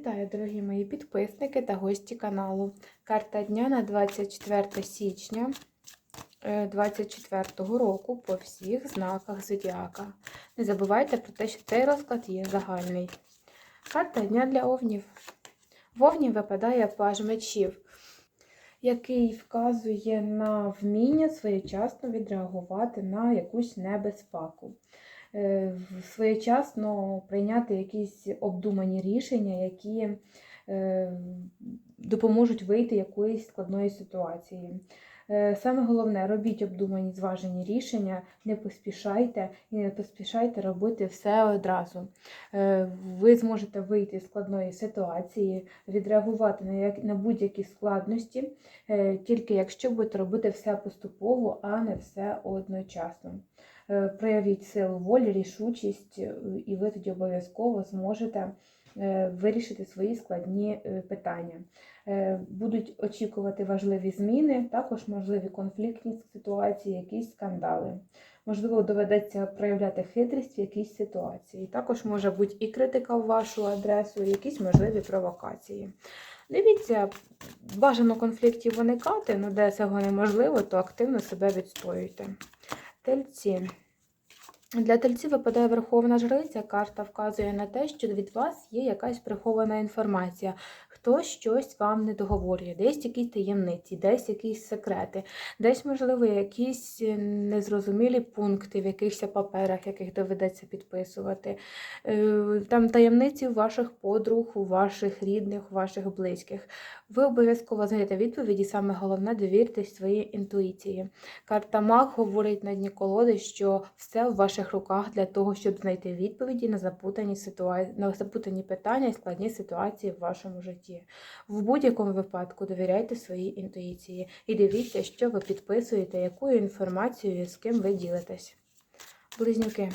Вітаю, дорогі мої підписники та гості каналу. Карта дня на 24 січня 2024 року по всіх знаках зодіака. Не забувайте про те, що цей розклад є загальний. Карта дня для овнів. В овнів випадає паж мечів, який вказує на вміння своєчасно відреагувати на якусь небезпеку. Е, своєчасно прийняти якісь обдумані рішення, які е, допоможуть вийти якоїсь складної ситуації. Е, Саме головне, робіть обдумані зважені рішення, не поспішайте і не поспішайте робити все одразу. Ви зможете вийти з складної ситуації, відреагувати на, на будь-які складності, тільки якщо будете робити все поступово, а не все одночасно. Е, проявіть силу волі, рішучість, е, і ви тоді обов'язково зможете е, вирішити свої складні питання. Будуть очікувати важливі зміни, також можливі конфліктні ситуації, якісь скандали. Можливо, доведеться проявляти хитрість в якійсь ситуації. Також може бути і критика в вашу адресу, і якісь можливі провокації. Дивіться, бажано конфліктів уникати, але де цього неможливо, то активно себе відстоюйте. Тельці. Для тельці випадає Верховна Жриця. Карта вказує на те, що від вас є якась прихована інформація. Хтось щось вам не договорює, десь якісь таємниці, десь якісь секрети, десь, можливо, якісь е, незрозумілі пункти в якихось паперах, яких доведеться підписувати. Е, Там таємниці ваших подруг, у ваших рідних, у ваших близьких. Ви обов'язково знайдете відповіді, саме головне довіртесь своїй інтуїції. Карта Маг говорить на дні колоди, що все в ваших руках для того, щоб знайти відповіді на запутані ситуа... на запутані питання і складні ситуації в вашому житті. В будь-якому випадку довіряйте своїй інтуїції і дивіться, що ви підписуєте, якою інформацією з ким ви ділитесь. Близнюки.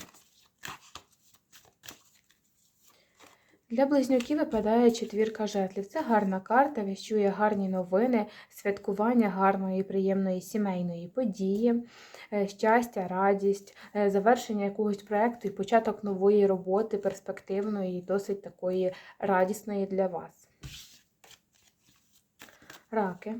Для близнюків випадає четвірка жезлів. Це гарна карта, віщує гарні новини, святкування гарної, приємної сімейної події, е, щастя, радість, е, завершення якогось проєкту і початок нової роботи, перспективної і досить такої радісної для вас. Раки.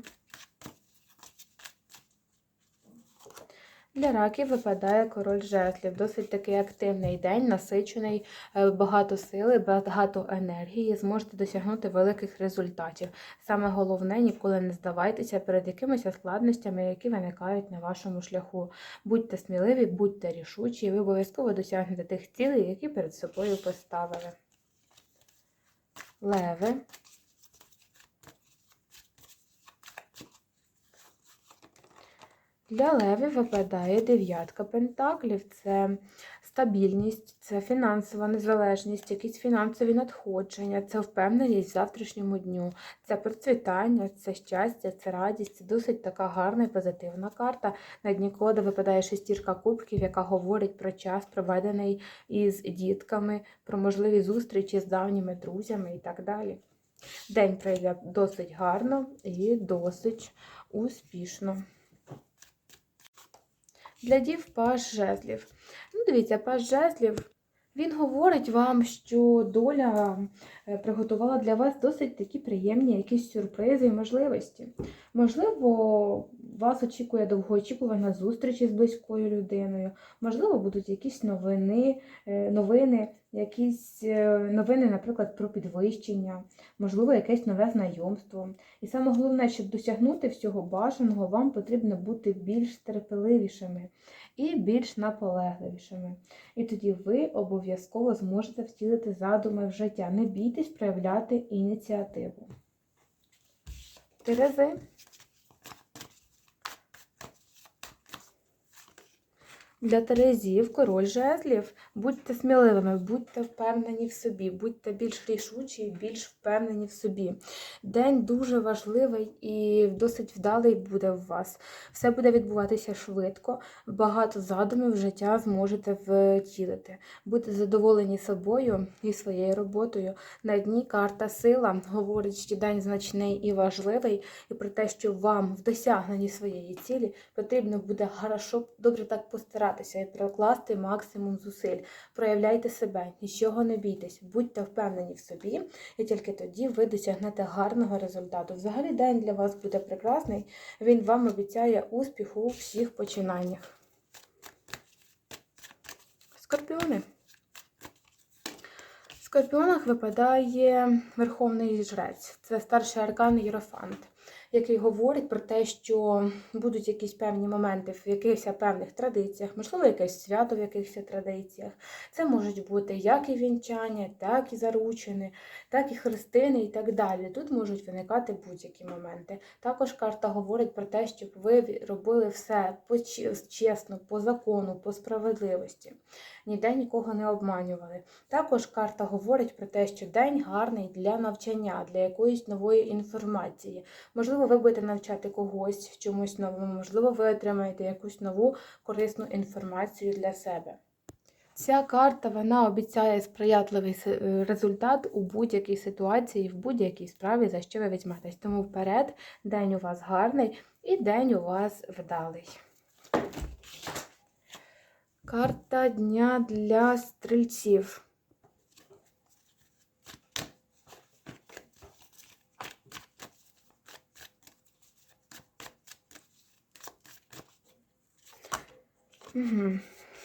Для раків випадає король жезлів. Досить такий активний день, насичений, е, багато сили, багато енергії. Зможете досягнути великих результатів. Саме головне ніколи не здавайтеся перед якимись складностями, які виникають на вашому шляху. Будьте сміливі, будьте рішучі, і ви обов'язково досягнете тих цілей, які перед собою поставили. Леви. Для левів випадає дев'ятка пентаклів. Це стабільність, це фінансова незалежність, якісь фінансові надходження, це впевненість в завтрашньому дню, це процвітання, це щастя, це радість. Це досить така гарна і позитивна карта. На дні кода випадає шестірка кубків, яка говорить про час, проведений із дітками, про можливі зустрічі з давніми друзями і так далі. День пройде досить гарно і досить успішно. Для дів паж жезлів. Ну, дивіться, паж жезлів. Він говорить вам, що доля е, приготувала для вас досить такі приємні якісь сюрпризи і можливості. Можливо, вас очікує довгоочікувана зустріч із близькою людиною, можливо, будуть якісь новини, е, новини, якісь е, новини, наприклад, про підвищення, можливо, якесь нове знайомство. І саме головне, щоб досягнути всього бажаного, вам потрібно бути більш терпеливішими і більш наполегливішими. І тоді ви обов'язково зможете втілити задуми в життя. Не бійтесь проявляти ініціативу. Терези. Для Терезів король жезлів. Будьте сміливими, будьте впевнені в собі, будьте більш рішучі більш впевнені в собі. День дуже важливий і досить вдалий буде у вас. Все буде відбуватися швидко, багато задумів життя зможете втілити. Будьте задоволені собою і своєю роботою. На дні карта сила говорить, що день значний і важливий, і про те, що вам в досягненні своєї цілі потрібно буде хорошо, добре так постаратися і прокласти максимум зусиль. Проявляйте себе, нічого не бійтесь, будьте впевнені в собі, і тільки тоді ви досягнете гарного результату. Взагалі день для вас буде прекрасний, він вам обіцяє успіх у всіх починаннях. Скорпіони. В скорпіонах випадає Верховний Жрець. Це старший аркан Єрофант, який говорить про те, що будуть якісь певні моменти в якихось певних традиціях, можливо, якесь свято в якихось традиціях. Це можуть бути як і вінчання, так і заручини, так і хрестини і так далі. Тут можуть виникати будь-які моменти. Також карта говорить про те, щоб ви робили все по- чесно, по закону, по справедливості. Ніде нікого не обманювали. Також карта говорить про те, що день гарний для навчання, для якоїсь нової інформації. Можливо, ви будете навчати когось чомусь новому, можливо, ви отримаєте якусь нову корисну інформацію для себе. Ця карта вона обіцяє сприятливий е, результат у будь-якій ситуації, в будь-якій справі, за що ви візьметесь. Тому вперед, день у вас гарний і день у вас вдалий. Карта дня для стрільців. Угу.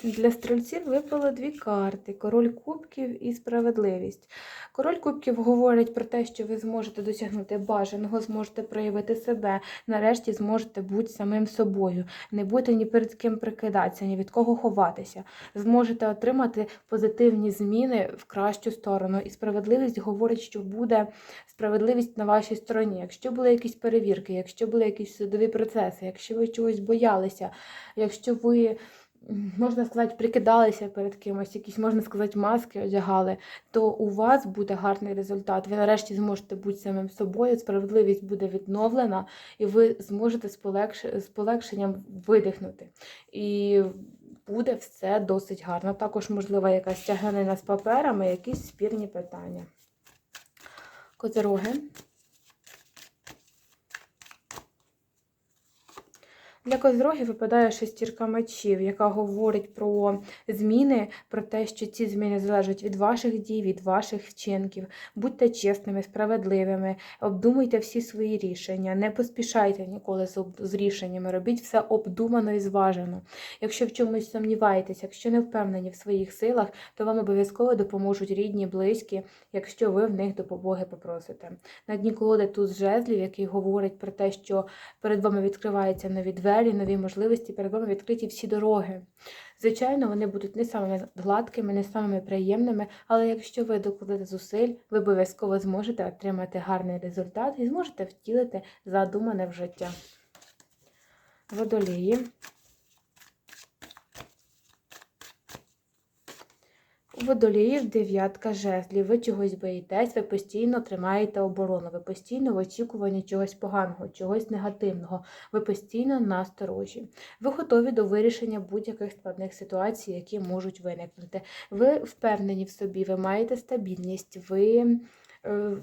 Для стрільців випало дві карти: король кубків і справедливість. Король кубків говорить про те, що ви зможете досягнути бажаного, зможете проявити себе, нарешті зможете бути самим собою, не бути ні перед ким прикидатися, ні від кого ховатися. Зможете отримати позитивні зміни в кращу сторону. І справедливість говорить, що буде справедливість на вашій стороні. Якщо були якісь перевірки, якщо були якісь судові процеси, якщо ви чогось боялися, якщо ви. Можна сказати, прикидалися перед кимось, якісь, можна сказати, маски одягали, то у вас буде гарний результат. Ви нарешті зможете бути самим собою, справедливість буде відновлена, і ви зможете з, полегш... з полегшенням видихнути. І буде все досить гарно. Також, можливо, якась тяганина з паперами, якісь спірні питання. Козироги. Для козирогів випадає шестірка мечів, яка говорить про зміни, про те, що ці зміни залежать від ваших дій, від ваших вчинків. Будьте чесними, справедливими, обдумуйте всі свої рішення, не поспішайте ніколи з, рішеннями, робіть все обдумано і зважено. Якщо в чомусь сумніваєтесь, якщо не впевнені в своїх силах, то вам обов'язково допоможуть рідні, близькі, якщо ви в них допомоги попросите. На дні колоди туз жезлів, який говорить про те, що перед вами відкриваються нові двері, нові можливості, перед вами відкриті всі дороги. Звичайно, вони будуть не самими гладкими, не самими приємними, але якщо ви докладете зусиль, ви обов'язково зможете отримати гарний результат і зможете втілити задумане в життя. Водолії. Водоліїв дев'ятка жезлів. Ви чогось боїтесь, ви постійно тримаєте оборону, ви постійно в очікуванні чогось поганого, чогось негативного, ви постійно насторожі. Ви готові до вирішення будь-яких складних ситуацій, які можуть виникнути. Ви впевнені в собі, ви маєте стабільність, ви е,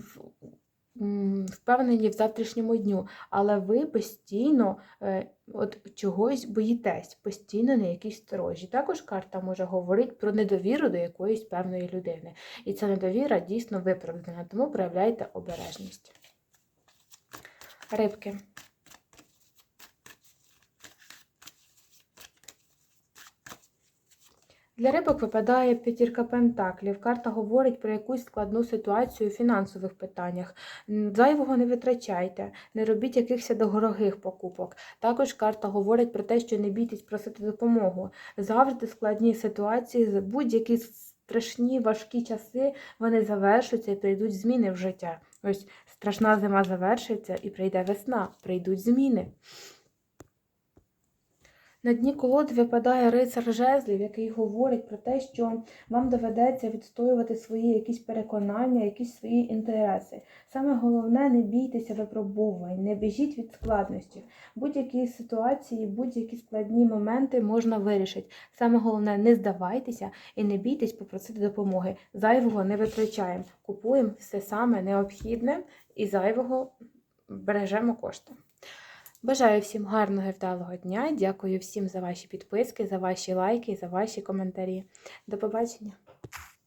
впевнені в завтрашньому дню, але ви постійно е, от чогось боїтесь, постійно на якійсь сторожі. Також карта може говорити про недовіру до якоїсь певної людини. І ця недовіра дійсно виправдана, тому проявляйте обережність. Рибки. Для рибок випадає п'ятірка пентаклів. Карта говорить про якусь складну ситуацію у фінансових питаннях. Зайвого не витрачайте, не робіть якихось дорогих покупок. Також карта говорить про те, що не бійтесь просити допомогу. Завжди складні ситуації, будь-які страшні, важкі часи, вони завершуються і прийдуть зміни в життя. Ось страшна зима завершиться і прийде весна, прийдуть зміни. На дні колоди випадає рицар жезлів, який говорить про те, що вам доведеться відстоювати свої якісь переконання, якісь свої інтереси. Саме головне, не бійтеся випробувань, не біжіть від складності. Будь-які ситуації, будь-які складні моменти можна вирішити. Саме головне, не здавайтеся і не бійтесь попросити допомоги. Зайвого не витрачаємо. Купуємо все саме необхідне і зайвого бережемо кошти. Бажаю всім гарного і вдалого дня. Дякую всім за ваші підписки, за ваші лайки, за ваші коментарі. До побачення!